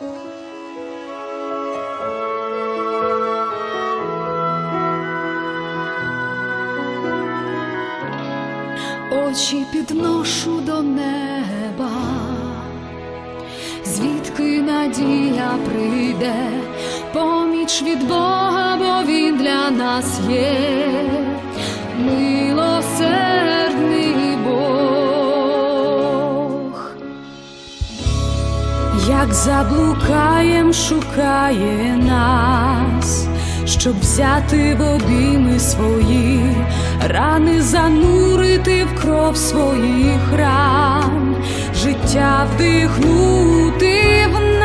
Очі підношу до неба, звідки надія прийде, поміч від Бога, бо він для нас є. Як заблукаєм, шукає нас, щоб взяти в обійми свої, рани занурити в кров своїх ран, життя вдихнути в нас.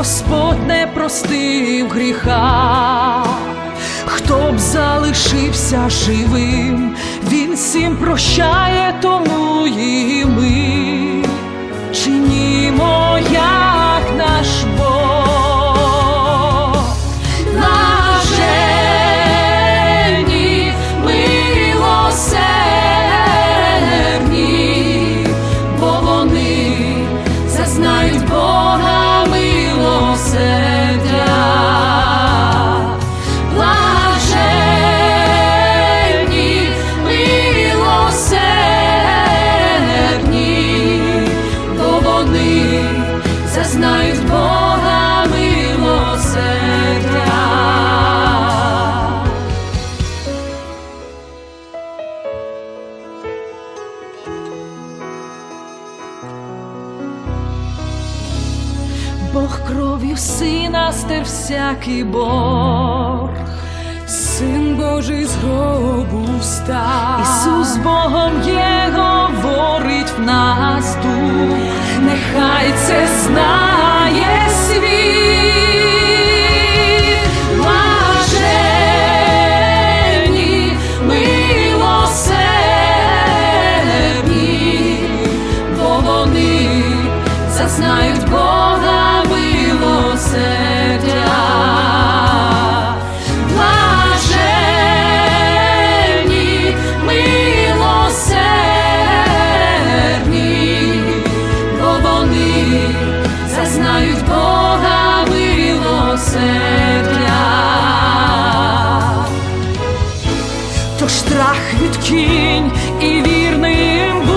Господь не простив гріха, хто б залишився живим, Він всім прощає, тому і ми. Чинімо, зазнають Бога милосердя. Бог кров'ю сина стер всякий борг. Син Божий з гробу встав. Ісус Богом є, говорить в нас дух, нехай це знає Тож страх від кінь і вірним.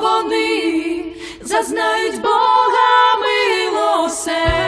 вони зазнають Бога милосе.